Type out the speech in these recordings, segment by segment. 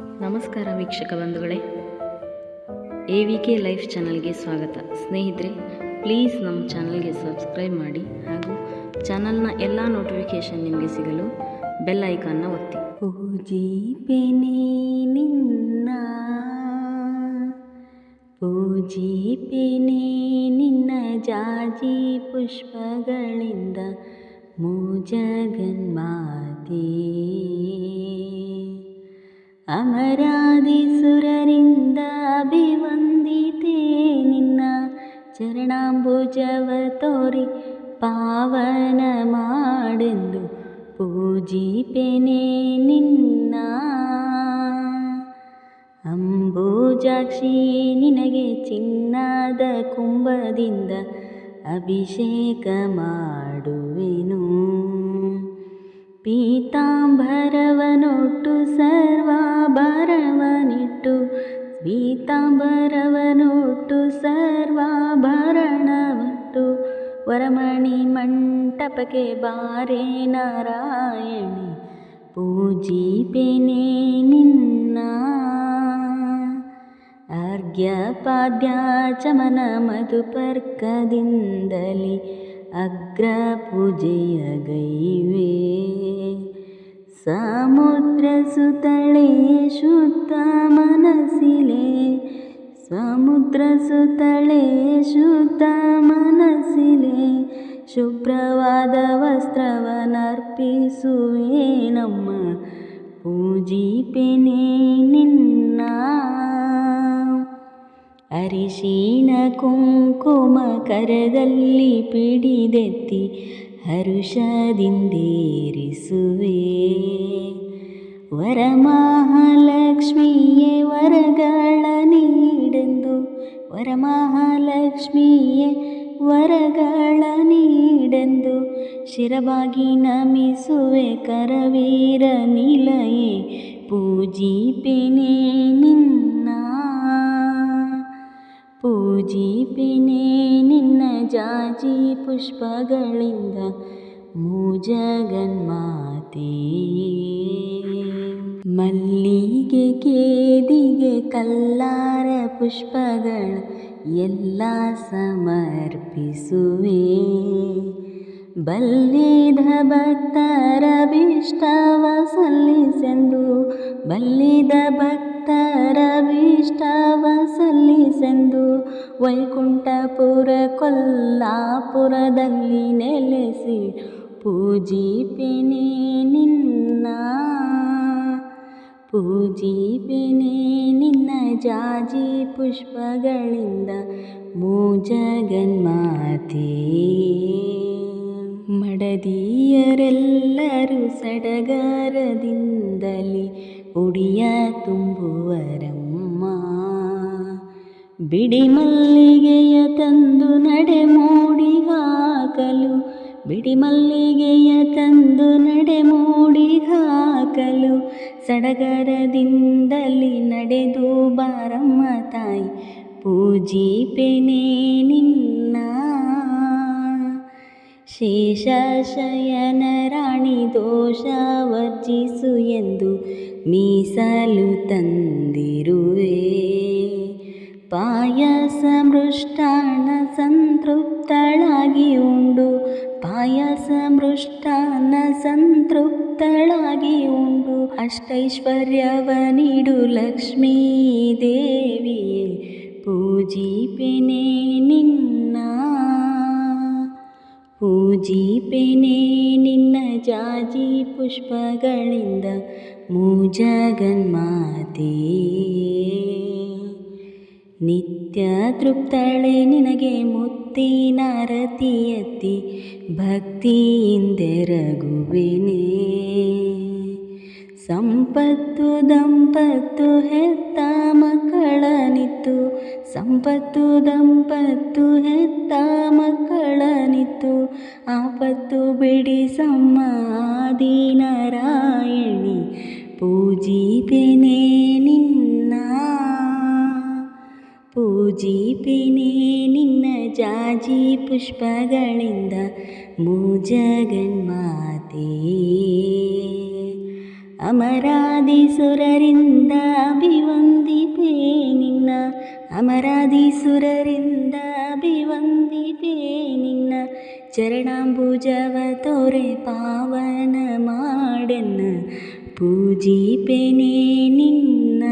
ನಮಸ್ಕಾರ ವೀಕ್ಷಕ ಬಂಧುಗಳೇ. ಎ ವಿ ಕೆ ಲೈಫ್ ಚಾನಲ್ಗೆ ಸ್ವಾಗತ. ಸ್ನೇಹಿತರೆ, ಪ್ಲೀಸ್ ನಮ್ಮ ಚಾನಲ್ಗೆ ಸಬ್ಸ್ಕ್ರೈಬ್ ಮಾಡಿ ಹಾಗೂ ಚಾನಲ್ನ ಎಲ್ಲ ನೋಟಿಫಿಕೇಷನ್ ನಿಮಗೆ ಸಿಗಲು ಬೆಲ್ ಐಕಾನ್ನ ಒತ್ತಿ. ಪೂಜಿಪೆನೆ ನಿನ್ನ ಪೂಜಿಪೆನೆ ನಿನ್ನ ಜಾಜಿ ಪುಷ್ಪಗಳಿಂದ ಮೂಜಗನ್ಮಾತೆ ಅಮರಾದಿಸುರರಿಂದ ಅಭಿವಂದಿತೆ ನಿನ್ನ ಚರಣಾಂಬುಜವ ತೋರಿ ಪಾವನ ಮಾಡೆಂದು ಪೂಜಿಪೆನೆ ನಿನ್ನ. ಅಂಬೂಜಾಕ್ಷಿ, ನಿನಗೆ ಚಿನ್ನದ ಕುಂಭದಿಂದ ಅಭಿಷೇಕ ಮಾಡುವೆನು. ಪೀತಾಂಬರವನೊಟ್ಟು ಸರ್ವಾಭರಣವನಿಟ್ಟು ಪೀತಾಂಬರವನೊಟ್ಟು ಸರ್ವಾಭರಣವಟ್ಟು ವರಮಣಿ ಮಂಟಪಕ್ಕೆ ಬಾರೆ ನಾರಾಯಣಿ ಪೂಜಿಪೆನೆ ನಿನ್ನ ಅರ್ಘ್ಯಪಾದ್ಯಾಚಮನ ಮಧುಪರ್ಕದಿಂದಲಿ. ಅಗ್ರ ಪೂಜೆಯ ಗೈವೆ. ಸಮುದ್ರ ಸುತಳೆ ಶುದ್ಧ ಮನಸ್ಸಿಲೆ. ಸಮುದ್ರ ಸುತಳೆ ಶುದ್ಧ ಮನಸ್ಸಿಲೆ. ಶುಭ್ರವಾದ ವಸ್ತ್ರವನರ್ಪಿಸುವೆ ನಮ್ಮ ಪೂಜಿಪೆನೆ. ನಿನ್ನ ಅರಿಶಿಣ ಕುಂಕುಮ ಕರದಲ್ಲಿ ಪಿಡಿದೆತ್ತಿ ಹರುಷದಿಂದೇರಿಸುವೆ. ವರಮಹಾಲಕ್ಷ್ಮಿಯೇ ವರಗಳ ನೀಡೆಂದು, ವರಮಹಾಲಕ್ಷ್ಮಿಯೇ ವರಗಳ ನೀಡೆಂದು ಶಿರವಾಗಿ ನಮಿಸುವೆ ಕರವೀರ ನಿಲಯೇ, ಪೂಜಿಪೆನೆ ನಿನ್ನ ಪೂಜಿಪೆನೆ ನಿನ್ನ ಜಾಜಿ ಪುಷ್ಪಗಳಿಂದ ಮೂಜಗನ್ಮಾತೆ. ಮಲ್ಲಿಗೆ ಕೇದಿಗೆ ಕಲ್ಲಾರ ಪುಷ್ಪಗಳ ಎಲ್ಲ ಸಮರ್ಪಿಸುವೆ. ಬಲ್ಲಿದ ಭಕ್ತರ ಭೀಷ್ಟವ ಸಲ್ಲಿಸೆಂದು ಬಲ್ಲಿದ ಭಕ್ತರ ಸಲ್ಲಿಸೆಂದು ವೈಕುಂಠಪುರ ಕೊಲ್ಲಾಪುರದಲ್ಲಿ ನೆಲೆಸಿ ಪೂಜಿಪೆನೆ ನಿನ್ನ. ಪೂಜಿಪೆನೆ ನಿನ್ನ ಜಾಜಿ ಪುಷ್ಪಗಳಿಂದ ಮೂಜಗನ್ಮಾತೆ ಮಡದಿಯರೆಲ್ಲರೂ ಸಡಗರದಿಂದಲಿ ಉಡಿಯ ತುಂಬುವರಮ್ಮ ಬಿಡಿ ಮಲ್ಲಿಗೆಯ ತಂದು ನಡೆ ಮೂಡಿ ಹಾಕಲು. ಬಿಡಿ ಮಲ್ಲಿಗೆಯ ತಂದು ನಡೆ ಮೂಡಿ ಹಾಕಲು. ಸಡಗರದಿಂದಲಿ ನಡೆದು ಬಾರಮ್ಮ ತಾಯಿ ಪೂಜಿಪೆನೆ ನಿನ್ನ. ಶೇಷಶಯನ ರಾಣಿ ದೋಷ ವರ್ಜಿಸು ಎಂದು ಮೀಸಲು ತಂದಿರುವೆ. ಪಾಯಸ ಮೃಷ್ಟಾನ ಸಂತೃಪ್ತಳಾಗಿ ಉಂಡು ಪಾಯಸ ಮೃಷ್ಟಾನ ಸಂತೃಪ್ತಳಾಗಿ ಉಂಡು ಅಷ್ಟೈಶ್ವರ್ಯವ ನೀಡು ಲಕ್ಷ್ಮೀ ದೇವಿಯೇ ಪೂಜಿಪೆನೆ ನಿನ್ನ. ಪೂಜಿಪೆನೆ ನಿನ್ನ ಜಾಜಿ ಪುಷ್ಪಗಳಿಂದ ಮೂಜಗನ್ಮಾತೆ ನಿತ್ಯ ತೃಪ್ತಳೆ ನಿನಗೆ ಮುತ್ತಿನಾರತಿ ಎತ್ತಿ ಭಕ್ತಿಯಿಂದೆರಗುವೆನೆ. ಸಂಪತ್ತು ದಂಪತ್ತು ಹೆತ್ತ ಮಕ್ಕಳನಿತ್ತು ಸಂಪತ್ತು ದಂಪತ್ತು ಹೆತ್ತ ಮಕ್ಕಳನಿತ್ತು ಆಪತ್ತು ಬಿಡಿಸಮ್ಮ ಆದಿನಾರಾಯಣಿ ಪೂಜಿಪೆನೆ ನಿನ್ನ. ಪೂಜಿಪೆನೆ ನಿನ್ನ ಜಾಜಿ ಪುಷ್ಪಗಳಿಂದ ಮೂಜಗನ್ಮಾತೆ. ಅಮರಾದೀಸುರರಿಂದ ಅಭಿವಂದಿಪೆ ನಿನ್ನ, ಅಮರಾದಿ ಸುರರಿಂದ ಅಭಿವಂದಿಪೆ ನಿನ್ನ. ಚರಣಾಂಬುಜವ ತೋರೆ ಪಾವನ ಮಾಡೆನ್ನ ಪೂಜಿಪೆನೆ ನಿನ್ನ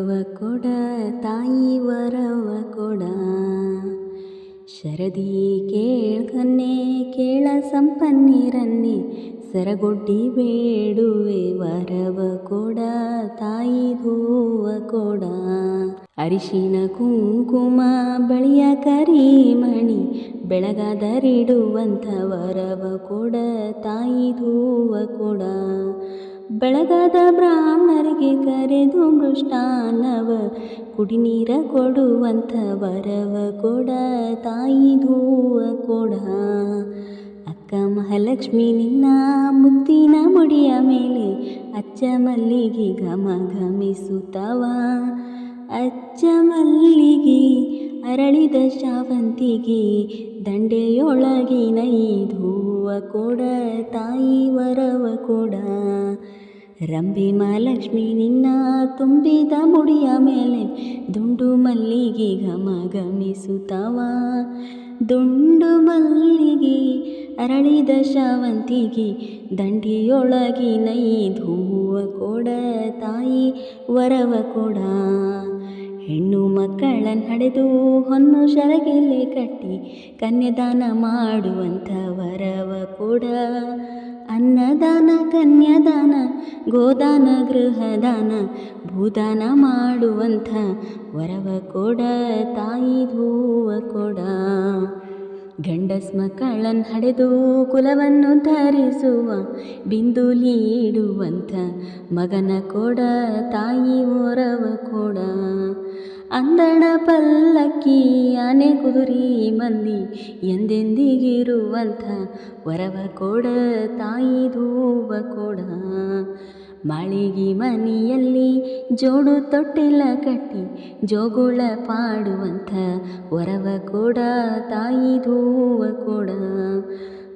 ವರವ ಕೊಡ, ತಾಯಿ ವರವ ಕೊಡ. ಶರದಿ ಕೇಳ್ಕನ್ನೆ, ಕೇಳ ಸಂಪನ್ನಿರನ್ನೆ, ಸರಗೊಡ್ಡಿ ಬೇಡುವೆ ವರವ ಕೊಡ, ತಾಯಿ ಧೂವ ಕೊಡ. ಅರಿಶಿನ ಕುಂಕುಮ ಬಳಿಯ ಕರಿಮಣಿ, ಬೆಳಗಾದರಿಡುವಂಥ ವರವ ಕೊಡ, ತಾಯಿ ಧೂವ ಕೊಡ. ಬೆಳಗಾದ ಬ್ರಾಹ್ಮಣರಿಗೆ ಕರೆದು ಮೃಷ್ಟಾನವ ಕುಡಿನೀರ ಕೊಡುವಂಥ ವರವ ಕೊಡ, ತಾಯಿ ಧೂವ ಕೊಡ. ಅಕ್ಕ ಮಹಾಲಕ್ಷ್ಮಿ ನಿನ್ನ ಮುತ್ತಿನ ಮುಡಿಯ ಮೇಲೆ ಅಚ್ಚ ಮಲ್ಲಿಗೆ ಘಮ ಘಮಿಸುತ್ತವ. ಅಚ್ಚ ಮಲ್ಲಿಗೆ ಅರಳಿದ ಶಾವಂತಿಗೆ ದಂಡೆಯೊಳಗಿನ ಈ ಧೂವ ಕೊಡ, ತಾಯಿ ವರವ ಕೊಡ. ರಂಬೆ ಮಹಾಲಕ್ಷ್ಮಿ ನಿನ್ನ ತುಂಬಿದ ಮುಡಿಯ ಮೇಲೆ ದುಂಡು ಮಲ್ಲಿಗೆ ಘಮ ಗಮಿಸುತ್ತವ. ದುಂಡು ಮಲ್ಲಿಗೆ ಅರಳಿದ ಶಾವಂತಿಗೆ ದಂಡಿಯೊಳಗಿ ನೈ ಧೂವ ಕೊಡ ತಾಯಿ ವರವ ಕೊಡ. ಹೆಣ್ಣು ಮಕ್ಕಳನ್ನು ಹಡೆದು ಹೊನ್ನು ಶರಗೆಲೆ ಕಟ್ಟಿ ಕನ್ಯಾದಾನ ಮಾಡುವಂಥ ವರವ ಕೊಡ. ಅನ್ನದಾನ, ಕನ್ಯಾದಾನ, ಗೋದಾನ, ಗೃಹದಾನ, ಭೂದಾನ ಮಾಡುವಂಥ ವರವ ಕೊಡ, ತಾಯಿ ಧೂವ ಕೊಡ. ಗಂಡಸ್ ಮಕ್ಕಳನ್ನು ಹಡೆದು ಕುಲವನ್ನು ಧರಿಸುವ ಬಿಂದುಲಿ ಇಡುವಂಥ ಮಗನ ಕೊಡ, ತಾಯಿ ವರವ ಕೊಡ. ಅಂದಣ ಪಲ್ಲಕ್ಕಿ ಆನೆ ಕುದುರಿ ಮಂದಿ ಎಂದೆಂದಿಗಿರುವಂಥ ವರವ ಕೊಡ, ತಾಯಿ ಧೂವ ಕೊಡ. ಮಾಳಿಗೆ ಮನೆಯಲ್ಲಿ ಜೋಡು ತೊಟ್ಟಿಲ ಕಟ್ಟಿ ಜೋಗುಳ ಪಾಡುವಂಥ ವರವ ಕೊಡ, ತಾಯಿ ಧೂವ ಕೊಡ.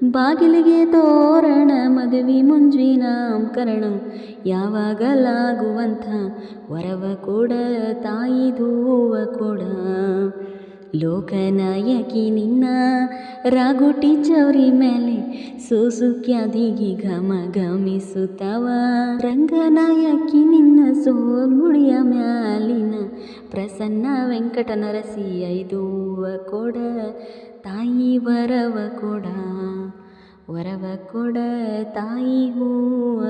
ಬಾಗಿಲಿಗೆ ತೋರಣ ಮದುವೆ ಮುಂಜಿ ನಾಮಕರಣ ಯಾವಾಗಲಾಗುವಂಥ ವರವ ಕೊಡ ತಾಯಿ ದೂವ ಕೊಡ. ಲೋಕನಾಯಕಿ ನಿನ್ನ ರಾಗುಟಿ ಚೌರಿ ಮೇಲೆ ಸೂಸುಕ್ಯಾದಿಗೆ ಘಮ ಘಮಿಸುತ್ತವ ರಂಗನಾಯಕಿ ನಿನ್ನ ಸೋಲ್ಮುಡಿಯ ಮ್ಯಾಲಿನ ಪ್ರಸನ್ನ ವೆಂಕಟ ನರಸಿ ಐದೂವ ಕೊಡ, ತಾಯಿ ವರವ ಕೊಡ ವರವ ಕೊಡ, ತಾಯಿ ಹೂವ